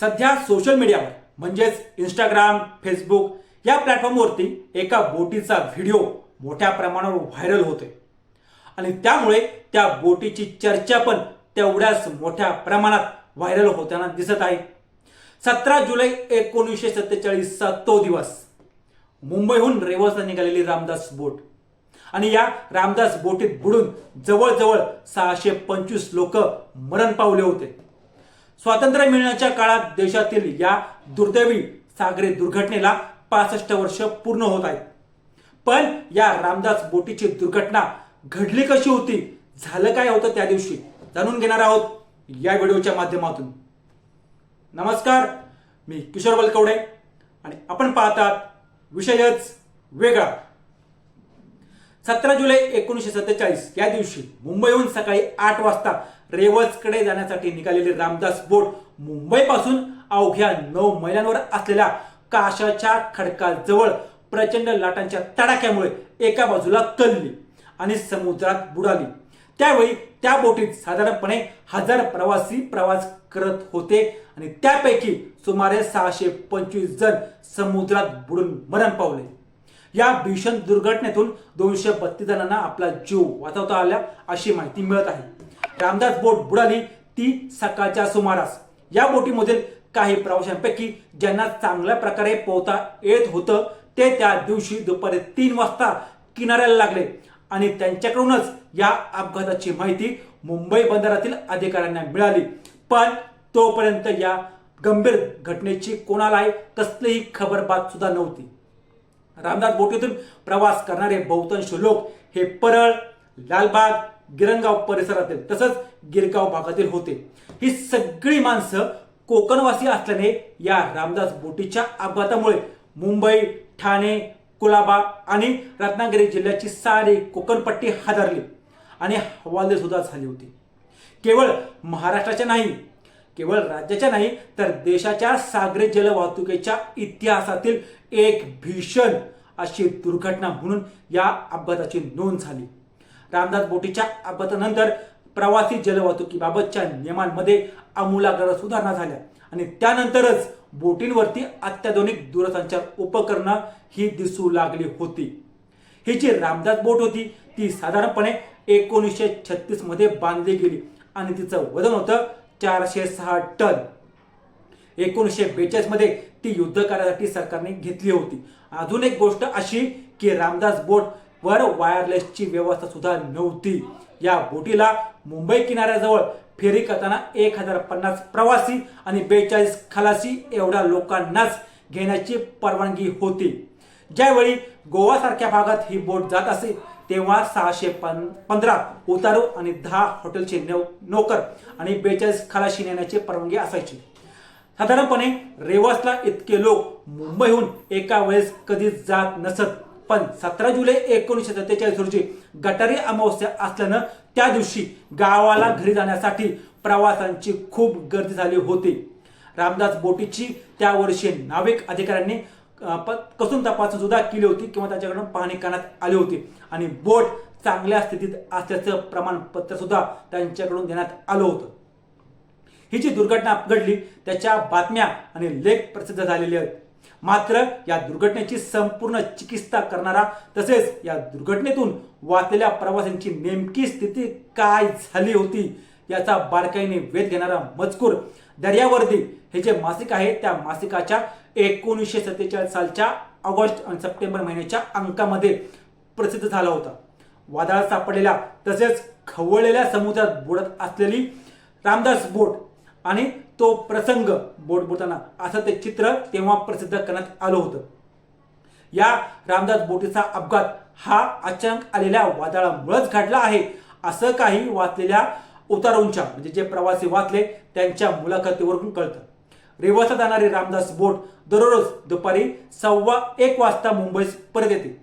सध्या सोशल मीडियावर म्हणजेच इंस्टाग्राम फेसबुक या प्लॅटफॉर्मवरती एका बोटीचा व्हिडिओ मोठ्या प्रमाणावर व्हायरल होतोय. आणि त्यामुळे त्या बोटीची चर्चा पण तेवढ्याच मोठ्या प्रमाणात व्हायरल होताना दिसत आहे. सतरा जुलै एकोणीसशे सत्तेचाळीसचा तो दिवस. मुंबईहून रेवसला निघालेली रामदास बोट. आणि या रामदास बोटीत बुडून जवळजवळ सहाशे पंचवीस लोक मरण पावले होते. स्वातंत्र्य मिळण्याच्या काळात देशातील या दुर्दैवी सागरी दुर्घटनेला पासष्ट वर्ष पूर्ण होत आहेत. पण या रामदास बोटीची दुर्घटना घडली कशी होती? झालं काय होतं त्या दिवशी? जाणून घेणार आहोत या व्हिडिओच्या माध्यमातून. नमस्कार मी किशोर बलकवडे आणि आपण पाहतात विषयच वेगळा. सतरा जुलै एकोणीसशे सत्तेचाळीस या दिवशी मुंबईहून सकाळी आठ वाजता रेवसकडे जाण्यासाठी निघालेली रामदास बोट मुंबईपासून अवघ्या नऊ मैलांवर असलेल्या काशाच्या खडकाजवळ प्रचंड लाटांच्या तडाख्यामुळे एका बाजूला कलली आणि समुद्रात बुडाली. त्यावेळी त्या बोटीत साधारणपणे हजार प्रवासी प्रवास करत होते आणि त्यापैकी सुमारे सहाशे पंचवीस जण समुद्रात बुडून मरण पावले. या भीषण दुर्घटनेतून दोनशे बत्तीस जणांना आपला जीव वाचवता आला अशी माहिती मिळत आहे. रामदास बोट बुडाली ती सकाळच्या सुमारास. या बोटीमधील काही प्रवाशांपैकी ज्यांना चांगल्या प्रकारे पोहता येत होतं ते त्या दिवशी दुपारी तीन वाजता किनाऱ्याला लागले आणि त्यांच्याकडूनच या अपघाताची माहिती मुंबई बंदरातील अधिकाऱ्यांना मिळाली. पण तोपर्यंत या गंभीर घटनेची कोणालाही कसलीही खबरबात सुद्धा नव्हती. रामदास बोटीतून प्रवास करणारे बहुतांश लोक हे परळ लालबाग गिरणगाव परिसरातील तसंच गिरगाव भागातील होते. ही सगळी माणसं कोकणवासी असल्याने या रामदास बोटीच्या अपघातामुळे मुंबई ठाणे कुलाबा आणि रत्नागिरी जिल्ह्याची सारी कोकणपट्टी हादरली आणि हवालदिल सुद्धा झाली होती. केवळ महाराष्ट्राच्या नाही केवळ राज्याच्या नाही तर देशाच्या सागरी जलवाहतुकीच्या इतिहासातील एक भीषण अशी दुर्घटना म्हणून या अपघाताची नोंद झाली. रामदास बोटीच्या अपघातानंतर प्रवासी जलवाहतुकीबाबतच्या नियमांमध्ये आमूलाग्र सुधारणा झाल्या आणि त्यानंतरच बोटींवरती अत्याधुनिक दूरसंचार उपकरणं ही दिसू लागली होती. ही जी रामदास बोट होती ती साधारणपणे एकोणीसशे छत्तीसमध्ये बांधली गेली आणि तिचं वजन होतं चारशे सहा टन. एकोणीसशे बेचाळीसमध्ये ती युद्ध कार्यासाठी सरकारने घेतली होती. अजून एक गोष्ट अशी की रामदास बोट वर वायरलेसची व्यवस्था सुद्धा नव्हती. या बोटीला मुंबई किनाऱ्याजवळ फेरी करताना एक हजार पन्नास प्रवासी आणि बेचाळीस खलासी एवढ्या लोकांनाच घेण्याची परवानगी होती. ज्यावेळी गोवासारख्या भागात ही बोट जात असे तेव्हा सहाशे पं पंधरा उतारू आणि दहा हॉटेलचे नौ नोकर आणि बेचाळीस खलाशी नेण्याची परवानगी असायची. साधारणपणे रेवासला इतके लोक मुंबईहून एका वेळेस कधीच जात नसत. पण सतरा जुलै एकोणीसशे सत्तेचाळीस रोजी गटारी अमावस्या असल्यानं त्या दिवशी गावाला घरी जाण्यासाठी प्रवासांची खूप गर्दी झाली होती. रामदास बोटीची त्या वर्षी नाविक अधिकाऱ्यांनी कसून तपासून सुद्धा केली होती किंवा त्याच्याकडून पाहणी करण्यात आली होती. आणि बोट चांगल्या स्थितीत असल्याचं प्रमाणपत्र सुद्धा त्यांच्याकडून देण्यात आलं होतं. ही जी दुर्घटना घडली त्याच्या बातम्या आणि लेख प्रसिद्ध झालेले आहेत. मात्र या दुर्घटनेची संपूर्ण चिकित्सा करणारा तसेच या दुर्घटनेतून वाचलेल्या प्रवाशांची नेमकी स्थिती काय झाली होती याचा बारकाईने वेध घेणारा मजकूर दर्यावर्दी. हे जे मासिक आहे त्या मासिकाच्या एकोणीसशे सत्तेचाळीस सालच्या ऑगस्ट आणि सप्टेंबर महिन्याच्या अंकामध्ये प्रसिद्ध झाला होता. वादळात सापडलेल्या तसेच खवळलेल्या समुद्रात बुडत असलेली रामदास बोट आणि तो प्रसंग बोट बुडताना असं ते चित्र तेव्हा प्रसिद्ध करण्यात आलं होतं. या रामदास बोटीचा अपघात हा अचानक आलेल्या वादळामुळेच घडला आहे असं काही वाचलेल्या उतारूंच्या म्हणजे जे प्रवासी वाचले त्यांच्या मुलाखतीवरून कळतं. रेवासा जाणारी रामदास बोट दररोज दुपारी सव्वा एक वाजता मुंबईस परत येते.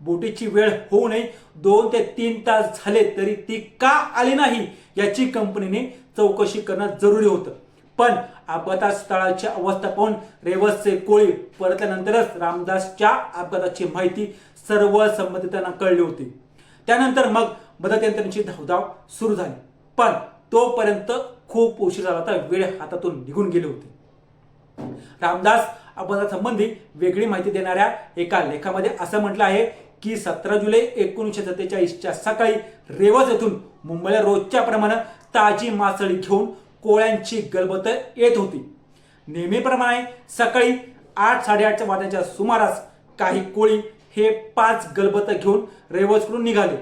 बोटीची वेळ होऊ नये. दोन ते तीन तास झाले तरी ती का आली नाही याची कंपनीने चौकशी करणं जरुरी होतं. पण अपघातात स्थळाची अवस्था पाहून रेवसचे कोळी परतल्यानंतरच रामदासच्या अपघाताची माहिती सर्व संबंधितांना कळली होती. त्यानंतर मग मदत यंत्रणेची धावधाव सुरू झाली. पण तोपर्यंत खूप उशीर झाला होता वेळ हातातून निघून गेली होती. रामदास अपघातासंबंधी वेगळी माहिती देणाऱ्या एका लेखामध्ये असं म्हटलं आहे की सतरा जुलै एकोणीसशे सत्तेचाळीसच्या सकाळी रेवज येथून मुंबईला रोजच्या प्रमाणे ताजी मासळी घेऊन कोळ्यांची गलबत येत होती. नेहमीप्रमाणे सकाळी आठ साडेआठच्या वाजण्याच्या सुमारास काही कोळी हे पाच गलबत घेऊन रेवजकडून निघाले.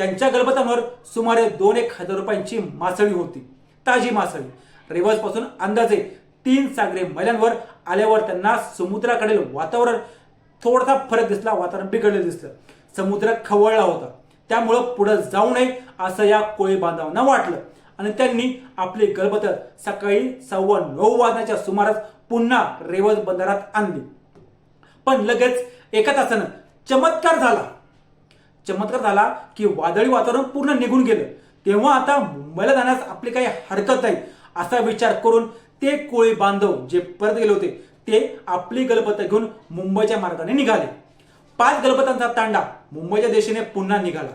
त्यांच्या गलबतांवर सुमारे दोन एक हजार रुपयांची मासळी होती. ताजी मासळी. रिवाजपासून अंदाजे तीन सागरी मैलांवर आल्यावर त्यांना समुद्राकडील वातावरण थोडासा फरक दिसला वातावरण बिघडलेलं दिसलं. समुद्र खवळला होता. त्यामुळं पुढे जाऊ नये असं या कोळी बांधवांना वाटलं. आणि त्यांनी आपली गलबत सकाळी सव्वा नऊ वाजण्याच्या सुमारास पुन्हा रेवज बंदरात आणली. पण लगेच एका तासानं चमत्कार झाला. चमत्कार झाला की वादळी वातावरण पूर्ण निघून गेलं. तेव्हा आता मुंबईला जाण्यास आपली काही हरकत नाही असा विचार करून ते कोळी बांधव जे परत गेले होते ते आपली गलबत घेऊन मुंबईच्या मार्गाने निघाले. पाच गलबतांचा तांडा मुंबईच्या दिशेने पुन्हा निघाला.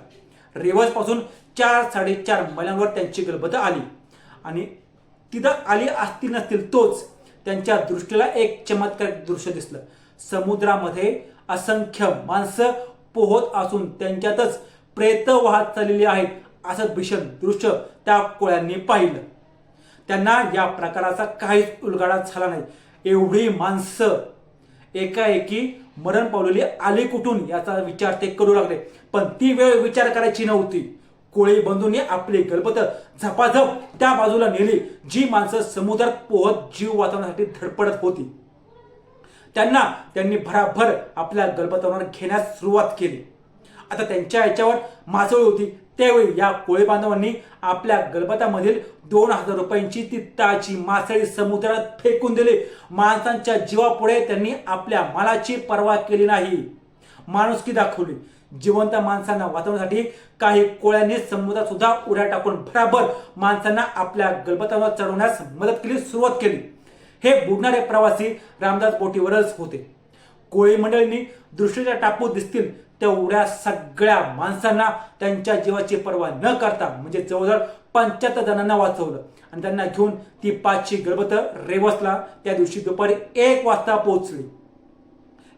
रेवसपासून चार साडेचार मैलांवर त्यांची गलबत आली. आणि तिथं आली असतील नसतील तोच त्यांच्या दृष्टीला एक चमत्कार दृश्य दिसलं. समुद्रामध्ये असंख्य माणसं पोहत असून त्यांच्यातच प्रेत वाहत चाललेली आहेत असं भीषण दृश्य त्या कोळ्यांनी पाहिलं. त्यांना या प्रकाराचा काहीच उलगडा झाला नाही. एवढी माणसं एकाएकी मरण पावलेली आली कुठून याचा विचार ते करू लागले. पण ती वेळ विचार करायची नव्हती. कोळी बंधूंनी आपली गलबत झपाझप त्या बाजूला नेली. जी माणसं समुद्रात पोहत जीव वाचवण्यासाठी धडपडत होती. त्यांना त्यांनी भराभर आपल्या गलबतावर घेण्यास सुरुवात केली. आता त्यांच्या याच्यावर मासळी होती. त्यावेळी या कोळी बांधवांनी आपल्या गलबतामधील दोन हजार रुपयांची ती ताजी मासळी समुद्रात फेकून दिली. माणसांच्या जीवापुढे त्यांनी आपल्या मालाची पर्वा केली नाही. माणुसकी दाखवली. जिवंत माणसांना वाचवण्यासाठी काही कोळ्यांनी समुद्रात सुद्धा उड्या टाकून भराभर माणसांना आपल्या गलबतावर चढवण्यास मदत केली सुरुवात केली. हे बुडणारे प्रवासी रामदास बोटीवरच होते. कोळी मंडळींनी दृष्टीच्या टापू दिसतील तेवढ्या सगळ्या माणसांना त्यांच्या जीवाची पर्वा न करता म्हणजे जवळजवळ पंच्याहत्तर जणांना वाचवलं. आणि त्यांना घेऊन ती पाचशे गर्भत रेवसला त्या दिवशी दुपारी एक वाजता पोहोचली.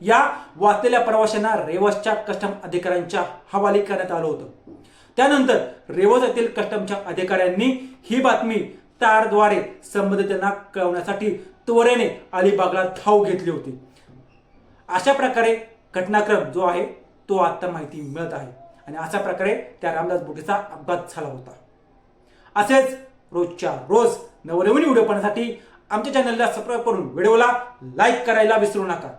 या वाचलेल्या प्रवाशांना रेवसच्या कस्टम अधिकाऱ्यांच्या हवाली करण्यात आलं होतं. त्यानंतर रेवस येथील कस्टमच्या अधिकाऱ्यांनी ही बातमी तारद्वारे संबंधितांना कळवण्यासाठी त्वरेने अलिबागला धाव घेतली होती. अशा प्रकारे घटनाक्रम जो आहे तो आत्ता माहिती मिळत आहे. आणि अशा प्रकारे त्या रामदास बुटेचा अपघात झाला होता. असेच रोजच्या रोज नवनवीन व्हिडिओ पाहण्यासाठी आमच्या चॅनलला सबस्क्राईब करून व्हिडिओला लाईक करायला विसरू नका.